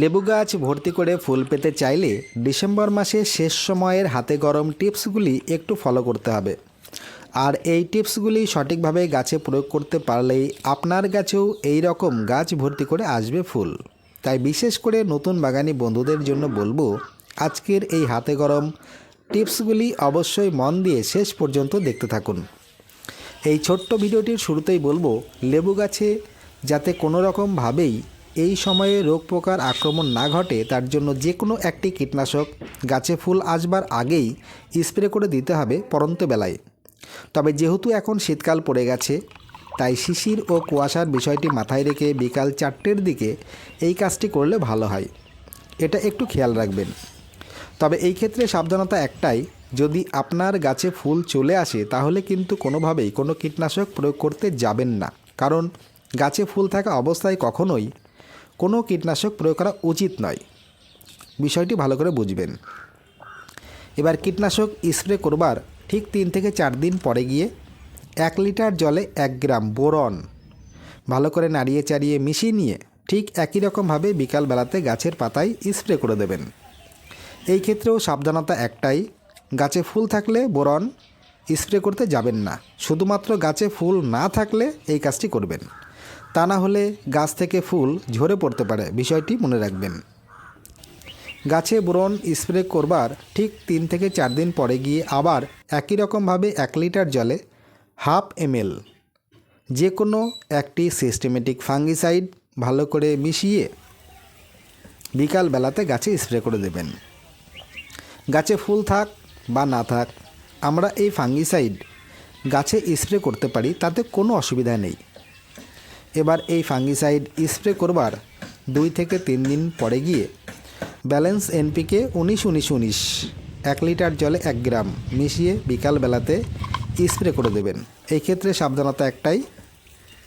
লেবু গাছ ভর্তি করে ফুল পেতে চাইলে ডিসেম্বর মাসে শেষ সময়ের হাতে গরম টিপসগুলি একটু ফলো করতে হবে। আর এই টিপসগুলি সঠিকভাবে গাছে প্রয়োগ করতে পারলেই আপনার গাছেও এই রকম গাছ ভর্তি করে আসবে ফুল। তাই বিশেষ করে নতুন বাগানি বন্ধুদের জন্য বলব, আজকের এই হাতে গরম টিপসগুলি অবশ্যই মন দিয়ে শেষ পর্যন্ত দেখতে থাকুন। এই ছোট্ট ভিডিওটির শুরুতেই বলব, লেবু গাছে যাতে কোনো রকমভাবেই এই সময়ে রোগ পোকার আক্রমণ না ঘটে, তার জন্য যে কোনো একটি কীটনাশক গাছে ফুল আসবার আগেই স্প্রে করে দিতে হবে পরন্ত বেলায়। তবে যেহেতু এখন শীতকাল পড়ে গেছে, তাই শিশির ও কুয়াশার বিষয়টি মাথায় রেখে বিকাল চারটের দিকে এই কাজটি করলে ভালো হয়। এটা একটু খেয়াল রাখবেন। তবে এই ক্ষেত্রে সাবধানতা একটাই, যদি আপনার গাছে ফুল চলে আসে, তাহলে কিন্তু কোনোভাবেই কোনো কীটনাশক প্রয়োগ করতে যাবেন না। কারণ গাছে ফুল থাকা অবস্থায় কখনোই কোনো কীটনাশক প্রয়োগ করা উচিত নয়। বিষয়টি ভালো করে বুঝবেন। এবার কীটনাশক স্প্রে করবার ঠিক তিন থেকে চার দিন পরে গিয়ে এক লিটার জলে এক গ্রাম বোরন ভালো করে নাড়িয়ে চাড়িয়ে মিশিয়ে নিয়ে ঠিক একই রকমভাবে বিকালবেলাতে গাছের পাতায় স্প্রে করে দেবেন। এই ক্ষেত্রেও সাবধানতা একটাই, গাছে ফুল থাকলে বোরন স্প্রে করতে যাবেন না। শুধুমাত্র গাছে ফুল না থাকলে এই কাজটি করবেন। তা না হলে গাছ থেকে ফুল ঝরে পড়তে পারে, বিষয়টি মনে রাখবেন। গাছে বোরন স্প্রে করবার ঠিক তিন থেকে চার দিন পরে গিয়ে আবার একই রকমভাবে এক লিটার জলে হাফ এমএল যে কোনো একটি সিস্টেমেটিক ফাঙ্গিসাইড ভালো করে মিশিয়ে বিকাল বেলাতে গাছে স্প্রে করে দেবেন। গাছে ফুল থাক বা না থাক, আমরা এই ফাঙ্গিসাইড গাছে স্প্রে করতে পারি, তাতে কোনো অসুবিধা নেই। এবার এই ফাঙ্গিসাইড স্প্রে করবার দুই থেকে তিন দিন পরে গিয়ে ব্যালেন্স এনপিকে উনিশ উনিশ উনিশ, এক লিটার জলে এক গ্রাম মিশিয়ে বিকাল বেলাতে স্প্রে করে দেবেন। এই ক্ষেত্রে সাবধানতা একটাই,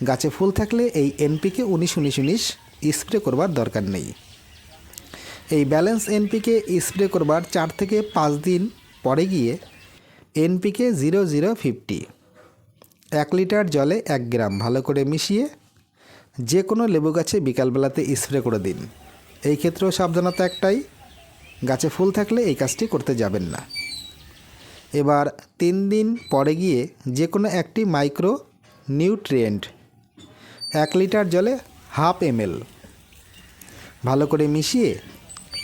গাছে ফুল থাকলে এই এনপিকে উনিশ উনিশ উনিশ স্প্রে করবার দরকার নেই। এই ব্যালেন্স এনপিকে স্প্রে করবার চার থেকে পাঁচ দিন পরে গিয়ে এনপিকে জিরো জিরো, ফিফটি, এক লিটার জলে এক গ্রাম ভালো করে মিশিয়ে যে কোনো লেবু গাছে বিকালবেলাতে স্প্রে করে দিন। এই ক্ষেত্রেও সাবধানতা একটাই, গাছে ফুল থাকলে এই কাজটি করতে যাবেন না। এবার তিন দিন পরে গিয়ে যে কোনো একটি মাইক্রো নিউট্রিয়েন্ট, এক লিটার জলে হাফ এমএল, ভালো করে মিশিয়ে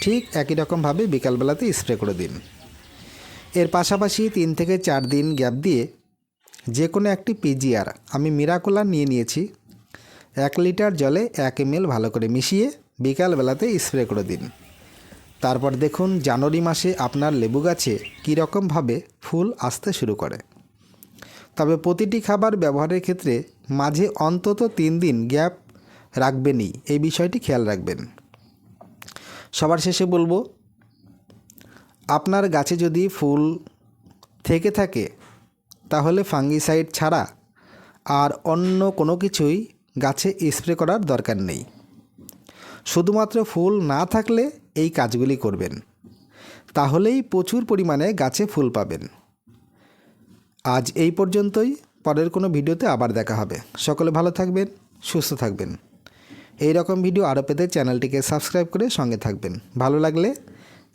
ঠিক একই রকমভাবে বিকালবেলাতে স্প্রে করে দিন। এর পাশাপাশি তিন থেকে চার দিন গ্যাপ দিয়ে যে কোনো একটি পিজিআর আমি মিরাকুলার নিয়ে নিয়েছি। এক লিটার জলে এক এমএল ভালো করে মিশিয়ে বিকালবেলাতে স্প্রে করে দিন। তারপর দেখুন জানুয়ারি মাসে আপনার লেবু গাছে কীরকমভাবে ফুল আসতে শুরু করে। তবে প্রতিটি খাবার ব্যবহারের ক্ষেত্রে মাঝে অন্তত তিন দিন গ্যাপ রাখবেনই, এই বিষয়টি খেয়াল রাখবেন। সবার শেষে বলব, আপনার গাছে যদি ফুল থেকে থাকে, তাহলে ফাঙ্গিসাইড ছাড়া আর অন্য কোনো কিছুই গাছে স্প্রে করার দরকার নেই। শুধুমাত্র ফুল না থাকলে এই কাজগুলি করবেন। তাহলেই প্রচুর পরিমাণে গাছে ফুল পাবেন। আজ এই পর্যন্তই। পরের কোনো ভিডিওতে আবার দেখা হবে। সকলে ভালো থাকবেন, সুস্থ থাকবেন। এই রকম ভিডিও আরও পেতে চ্যানেলটিকে সাবস্ক্রাইব করে সঙ্গে থাকবেন। ভালো লাগলে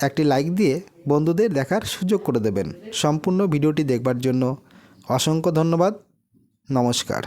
একটি লাইক দিয়ে বন্ধুদের দেখার সুযোগ করে দেবেন। সম্পূর্ণ ভিডিওটি দেখবার জন্য অসংখ্য ধন্যবাদ। নমস্কার।